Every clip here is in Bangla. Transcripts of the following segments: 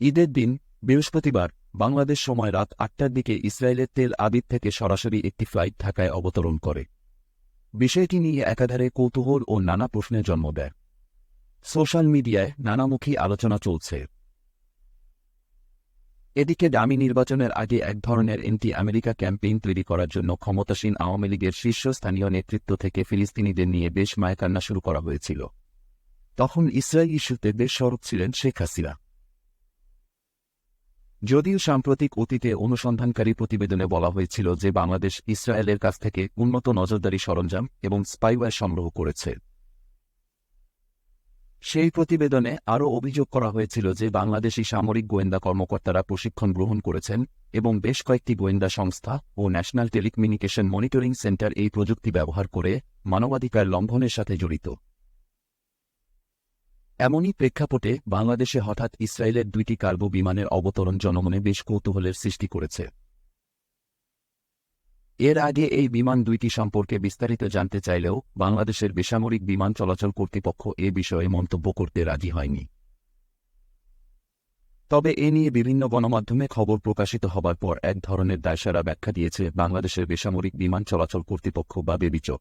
ঈদের দিন, বৃহস্পতিবার, বাংলাদেশ সময় রাত আটটার দিকে ইসরায়েলের তেল আবিদ থেকে সরাসরি একটি ফ্লাইট ঢাকায় অবতরণ করে। বিষয়টি নিয়ে একাধারে কৌতূহল ও নানা প্রশ্নের জন্ম দেয়। সোশ্যাল মিডিয়ায় নানামুখী আলোচনা চলছে। এদিকে ডামি নির্বাচনের আগে এক ধরনের এন্টি আমেরিকা ক্যাম্পেইন তৈরি করার জন্য ক্ষমতাসীন আওয়ামী লীগের শীর্ষস্থানীয় নেতৃত্ব থেকে ফিলিস্তিনিদের নিয়ে বেশ মায়কান্না শুরু করা হয়েছিল। তখন ইসরায়েল ইস্যুতে বেশ সরব ছিলেন শেখ হাসিনা। যদিও সাম্প্রতিক অতীতে অনুসন্ধানকারী প্রতিবেদনে বলা হয়েছিল যে বাংলাদেশ ইসরায়েলের কাছ থেকে উন্নত নজরদারি সরঞ্জাম এবং স্পাইওয়্যার সংগ্রহ করেছে। সেই প্রতিবেদনে আরও অভিযোগ করা হয়েছিল যে বাংলাদেশি সামরিক গোয়েন্দা কর্মকর্তারা প্রশিক্ষণ গ্রহণ করেছেন এবং বেশ কয়েকটি গোয়েন্দা সংস্থা ও ন্যাশনাল টেলিকমিউনিকেশন মনিটরিং সেন্টার এই প্রযুক্তি ব্যবহার করে মানবাধিকার লঙ্ঘনের সাথে জড়িত। এমনই প্রেক্ষাপটে বাংলাদেশে হঠাৎ ইসরায়েলের দুইটি কার্গো বিমানের অবতরণ জনমনে বেশ কৌতূহলের সৃষ্টি করেছে। এর আগে এই বিমান দুইটি সম্পর্কে বিস্তারিত জানতে চাইলেও বাংলাদেশের বেসামরিক বিমান চলাচল কর্তৃপক্ষ এ বিষয়ে মন্তব্য করতে রাজি হয়নি। তবে এ নিয়ে বিভিন্ন গণমাধ্যমে খবর প্রকাশিত হবার পর এক ধরনের দায়সারা ব্যাখ্যা দিয়েছে বাংলাদেশের বেসামরিক বিমান চলাচল কর্তৃপক্ষ বা বেবিচক।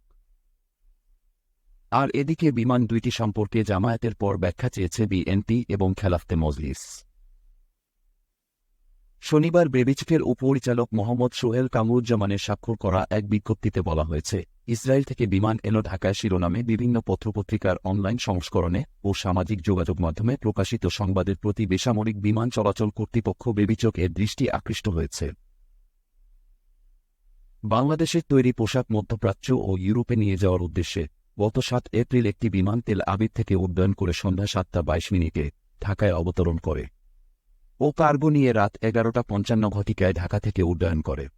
আর এদিকে বিমান দুইটি সম্পর্কে জামায়াতের পর ব্যাখ্যা চেয়েছে বিএনপি এবং খেলাফতে মজলিস। শনিবার বেবিচকের উপপরিচালক মোহাম্মদ সোহেল কামরুজ্জামানের স্বাক্ষর করা এক বিজ্ঞপ্তিতে বলা হয়েছে, ইসরায়েল থেকে বিমান এলো ঢাকায় শিরোনামে বিভিন্ন পত্রপত্রিকার অনলাইন সংস্করণে ও সামাজিক যোগাযোগ মাধ্যমে প্রকাশিত সংবাদের প্রতি বেসামরিক বিমান চলাচল কর্তৃপক্ষ বেবিচক এর দৃষ্টি আকৃষ্ট হয়েছে। বাংলাদেশের তৈরি পোশাক মধ্যপ্রাচ্য ও ইউরোপে নিয়ে যাওয়ার উদ্দেশ্যে গত সাত এপ্রিল একটি বিমান তেল আবিদ থেকে উড্ডয়ন করে সন্ধ্যা সাতটা বাইশ মিনিটে ঢাকায় অবতরণ করে। ও কার্গো নিয়ে রাত এগারোটা পঞ্চান্ন ঘটিকায় ঢাকা থেকে উড্ডয়ন করে।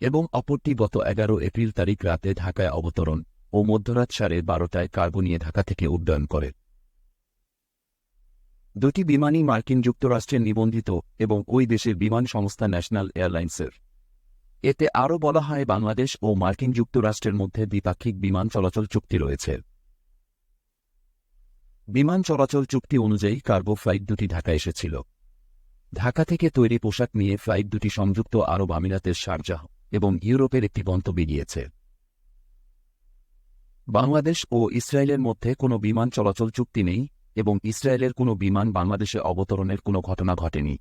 এবং অপরটি গত এগারো এপ্রিল তারিখ রাতে ঢাকায় অবতরণ ও মধ্যরাত সাড়ে বারোটায় কার্গো নিয়ে ঢাকা থেকে উড্ডয়ন করে। দুটি বিমানই মার্কিন যুক্তরাষ্ট্রের নিবন্ধিত এবং ওই দেশের বিমান সংস্থা ন্যাশনাল এয়ারলাইন্সের। এতে আরও বলা হয়, বাংলাদেশ ও মার্কিন যুক্তরাষ্ট্রের মধ্যে দ্বিপাক্ষিক বিমান চলাচল চুক্তি রয়েছে। বিমান চলাচল চুক্তি অনুযায়ী কার্গো ফ্লাইট দুটি ঢাকা এসেছিল। ঢাকা থেকে তৈরি পোশাক নিয়ে ফ্লাইট দুটি সংযুক্ত আরব আমিরাতের শারজাহ এবং ইউরোপের একটি গন্তব্যে গিয়েছে বাংলাদেশ ও ইসরায়েলের মধ্যে কোনো বিমান চলাচল চুক্তি নেই এবং ইসরায়েলের কোনো বিমান বাংলাদেশে অবতরণের কোনো ঘটনা ঘটেনি।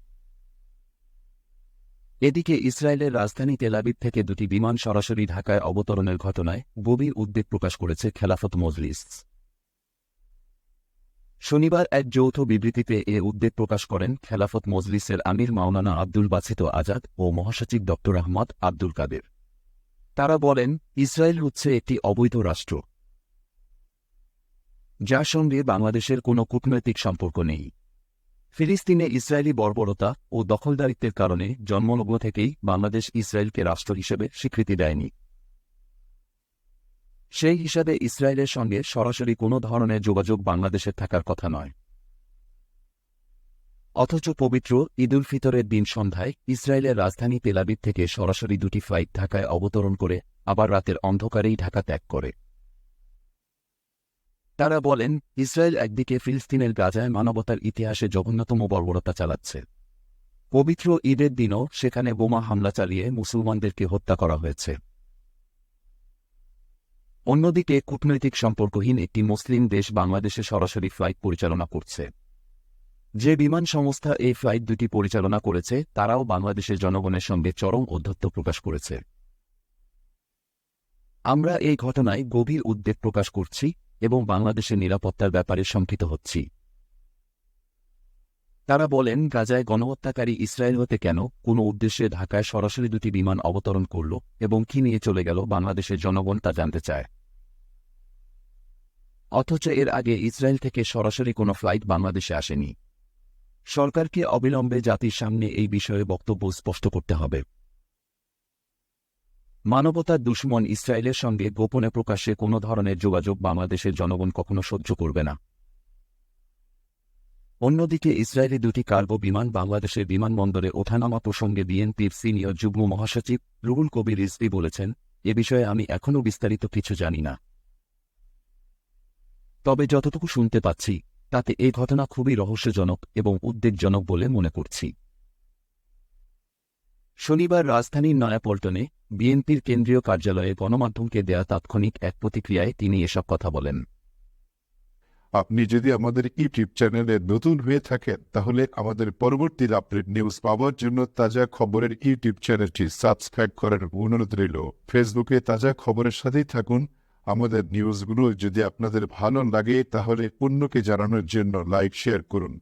এদিকে ইসরায়েলের রাজধানী তেলাবিদ থেকে দুটি বিমান সরাসরি ঢাকায় অবতরণের ঘটনায় গভীর উদ্বেগ প্রকাশ করেছে খেলাফত মজলিস। শনিবার এক যৌথ বিবৃতিতে এ উদ্বেগ প্রকাশ করেন খেলাফত মজলিসের আমির মাওলানা আব্দুল বাছিত আজাদ ও মহাসচিব ড আহমদ আব্দুল কাদের। তারা বলেন, ইসরায়েল হচ্ছে একটি অবৈধ রাষ্ট্র, যার সঙ্গে বাংলাদেশের কোনো কূটনৈতিক সম্পর্ক নেই। ফিলিস্তিনে ইসরায়েলি বর্বরতা ও দখলদারিত্বের কারণে জন্মলগ্ন থেকেই বাংলাদেশ ইসরায়েলকে রাষ্ট্র হিসেবে স্বীকৃতি দেয়নি। সেই হিসাবে ইসরায়েলের সঙ্গে সরাসরি কোনো ধরনের যোগাযোগ বাংলাদেশের থাকার কথা নয়। অথচ পবিত্র ঈদুল ফিতরের দিন সন্ধ্যায় ইসরায়েলের রাজধানী তেলাবিব থেকে সরাসরি দুটি ফ্লাইট ঢাকায় অবতরণ করে আবার রাতের অন্ধকারেই ঢাকা ত্যাগ করে। তারা বলেন, ইসরায়েল একদিকে ফিলিস্তিনের গাজায় মানবতার ইতিহাসে জঘন্যতম বর্বরতা চালাচ্ছে। পবিত্র ঈদের দিনও সেখানে বোমা হামলা চালিয়ে মুসলমানদেরকে হত্যা করা হয়েছে। অন্যদিকে, কূটনৈতিক সম্পর্কহীন একটি মুসলিম দেশ বাংলাদেশে সরাসরি ফ্লাইট পরিচালনা করছে। যে বিমান সংস্থা এই ফ্লাইট দুটি পরিচালনা করেছে, তারাও বাংলাদেশের জনগণের সঙ্গে চরম অধ্যত্ত প্রকাশ করেছে। আমরা এই ঘটনায় গভীর উদ্বেগ প্রকাশ করছি এবং বাংলাদেশের নিরাপত্তার ব্যাপারে শঙ্কিত হচ্ছি। তারা বলেন, গাজায় গণহত্যাকারী ইসরায়েল হতে কেন? কোনো উদ্দেশ্যে ঢাকায় সরাসরি দুটি বিমান অবতরণ করল এবং কি নিয়ে চলে গেল বাংলাদেশের জনগণ তা জানতে চায়। অথচ এর আগে ইসরায়েল থেকে সরাসরি কোনো ফ্লাইট বাংলাদেশে আসেনি। সরকারকে অবিলম্বে জাতির সামনে এই বিষয়ে বক্তব্য স্পষ্ট করতে হবে। মানবতার দুশ্মন ইসরায়েলের সঙ্গে গোপনে প্রকাশ্যে কোনো ধরনের যোগাযোগ বাংলাদেশের জনগণ কখনো সহ্য করবে না। অন্যদিকে ইসরায়েলি দুটি কার্গো বিমান বাংলাদেশের বিমানবন্দরে ওঠানামা প্রসঙ্গে বিএনপির সিনিয়র যুগ্ম মহাসচিব রুহুল কবির রিজভি বলেছেন, এ বিষয়ে আমি এখনও বিস্তারিত কিছু জানি না। তবে যতটুকু শুনতে পাচ্ছি, তাতে এই ঘটনা খুবই রহস্যজনক এবং উদ্বেগজনক বলে মনে করছি। শনিবার রাজধানীর নয়াপল্টনে বিএনপির কেন্দ্রীয় কার্যালয়ে গণমাধ্যমকে দেয়া তাৎক্ষণিক এক প্রতিক্রিয়ায় তিনি এসব কথা বলেন। আপনি যদি আমাদের ইউটিউব চ্যানেলে নতুন হয়ে থাকেন, তাহলে আমাদের পরবর্তী আপডেট নিউজ পাওয়ার জন্য তাজা খবরের ইউটিউব চ্যানেলটি সাবস্ক্রাইব করার অনুরোধ রইল। ফেসবুকে তাজা খবরের সাথেই থাকুন। আমাদের নিউজগুলো যদি আপনাদের ভালো লাগে, তাহলে অন্যকে জানানোর জন্য লাইক, শেয়ার করুন।